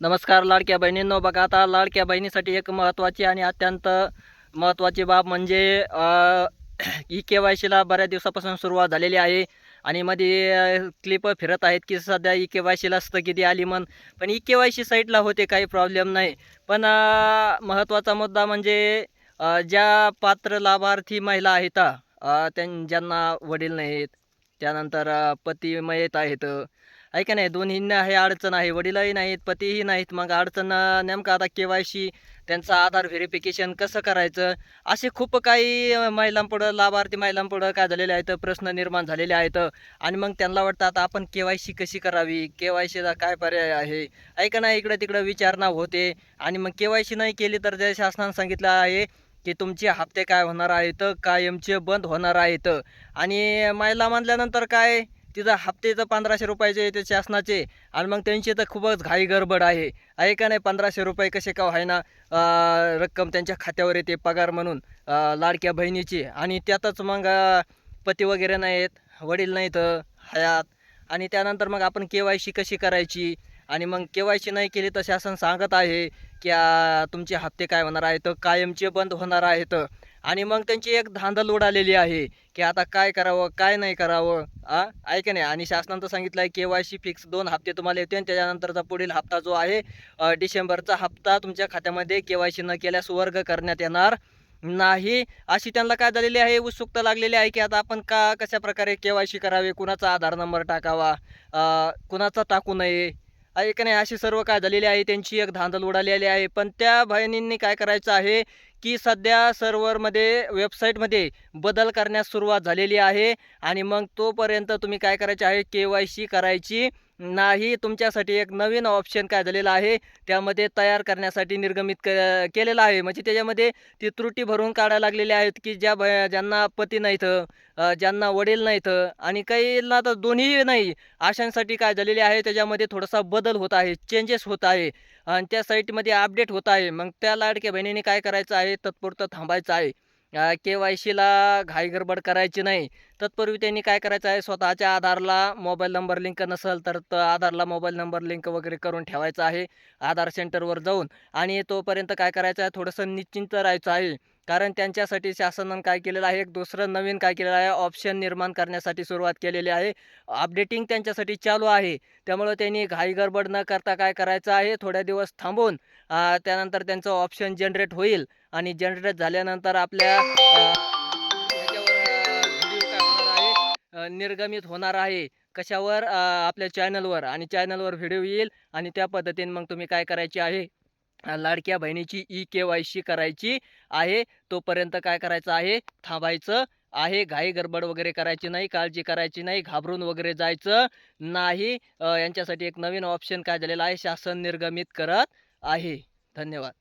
नमस्कार लाडक्या बहिणींनो बघा आता लाडक्या बहिणीसाठी एक महत्त्वाची आणि अत्यंत महत्त्वाची बाब म्हणजे ई के वाय सीला बऱ्याच दिवसापासून सुरुवात झालेली आहे आणि मध्ये क्लिप फिरत आहेत की सध्या ई के वाय सीला स्थगिती आली म्हण. पण ई के वाय सी साईटला होते काही प्रॉब्लेम नाही. पण महत्त्वाचा मुद्दा म्हणजे ज्या पात्र लाभार्थी महिला आहेत अ, त्यां ज्यांना वडील नाहीत त्यानंतर पती मयत आहेत आहे का नाही? दोन्हींना हे अडचण आहे. वडीलही नाहीत पतीही नाहीत. मग अडचण नेमकं आता के वाय सी त्यांचं आधार व्हेरिफिकेशन कसं करायचं? असे खूप काही महिलांपुढं लाभार्थी महिलांपुढं काय झालेले आहेत प्रश्न निर्माण झालेले आहेत. आणि मग त्यांना वाटतं आता आपण के वाय सी कशी करावी? के वाय सीचा काय पर्याय आहे? ऐका नाही? इकडं तिकडं विचारणा होते. आणि मग के वाय सी नाही केली तर जे शासनानं सांगितलं आहे की तुमचे हप्ते काय होणार आहेत? कायमचे बंद होणार आहेत. आणि महिला म्हणल्यानंतर काय? तिथं हप्ते तर पंधराशे रुपयाचे ते शासनाचे आणि मग त्यांची तर खूपच घाई गडबड आहे. आहे का नाही पंधराशे रुपये कसे का व्हायना? रक्कम त्यांच्या खात्यावर येते पगार म्हणून लाडक्या बहिणीची. आणि त्यातच मग पती वगैरे नाहीत वडील नाहीत हयात. आणि त्यानंतर मग आपण के वाय सी कशी करायची? आणि मग के वाय सी नाही केली तर शासन सांगत आहे की तुमचे हप्ते काय होणार आहेत? कायमचे बंद होणार आहेत. आणि मग त्यांची एक धांदल उडालेली आहे की आता काय करावं काय नाही करावं आ? ऐका नाही? आणि शासनानं सांगितलं आहे के वाय सी फिक्स दोन हप्ते तुम्हाला येते आणि त्याच्यानंतरचा पुढील हप्ता जो आहे डिसेंबरचा हप्ता तुमच्या खात्यामध्ये के वाय सी न केल्यास वर्ग करण्यात येणार नाही. अशी त्यांना काय झालेली आहे उत्सुकता लागलेली आहे की आता आपण का कशा प्रकारे के वाय सी करावे कुणाचा आधार नंबर टाकावा कुणाचा टाकू नये आहे का नाही अशी सर्व काय झालेली आहे? त्यांची एक धांदल उडालेली आहे. पण त्या बहिणींनी काय करायचं आहे की सध्या सर्व्हरमध्ये वेबसाईटमध्ये बदल करण्यास सुरुवात झालेली आहे. आणि मग तोपर्यंत तुम्ही काय करायचे आहे? के वाय सी करायची. नाही तुमच्यासाठी एक नवीन ऑप्शन काय झालेलं आहे? त्यामध्ये तयार करण्यासाठी निर्गमित क केलेलं आहे. म्हणजे त्याच्यामध्ये ती त्रुटी भरून काढायला लागलेल्या आहेत की ज्या ब ज्यांना पती नाहीत ज्यांना वडील नाहीत आणि काहींना तर दोन्ही नाही. अशांसाठी काय झालेले आहे? त्याच्यामध्ये थोडासा बदल होत आहे चेंजेस होत आहे आणि त्या साईटमध्ये अपडेट होत आहे. मग त्या लाडक्या बहिणीने काय करायचं आहे? तत्पुरतं थांबायचं आहे. के वाय सीला घाई गडबड करायची नाही. तत्पूर्वी त्यांनी काय करायचं आहे? स्वतःच्या आधारला मोबाईल नंबर लिंक नसेल तर त- आधारला मोबाईल नंबर लिंक वगैरे करून ठेवायचा आहे. आधार सेंटरवर जाऊन आणि तोपर्यंत काय करायचं आहे? थोडंसं निश्चिंत राहायचं आहे. कारण त्यांच्यासाठी शासनानं काय केलेलं आहे? एक दुसरं नवीन काय केलेलं आहे? ऑप्शन निर्माण करण्यासाठी सुरुवात केलेली आहे. अपडेटिंग त्यांच्यासाठी चालू आहे. त्यामुळं त्यांनी घाई गडबड न करता काय करायचं आहे? थोड्या दिवस थांबून त्यानंतर त्यांचं ऑप्शन जनरेट होईल आणि जनरेट झाल्यानंतर आपल्या निर्गमित होणार आहे. कशावर? आपल्या चॅनलवर आणि चॅनलवर व्हिडिओ येईल आणि त्या पद्धतीने मग तुम्ही काय करायचे आहे? लाडक्या बहिणीची ई के वाय सी करायची आहे. तोपर्यंत काय करायचं आहे? थांबायचं आहे. घाई गडबड वगैरे करायची नाही. काळजी करायची नाही. घाबरून वगैरे जायचं नाही. यांच्यासाठी एक नवीन ऑप्शन काय झालेला आहे? शासन निर्गमित करत आहे. धन्यवाद.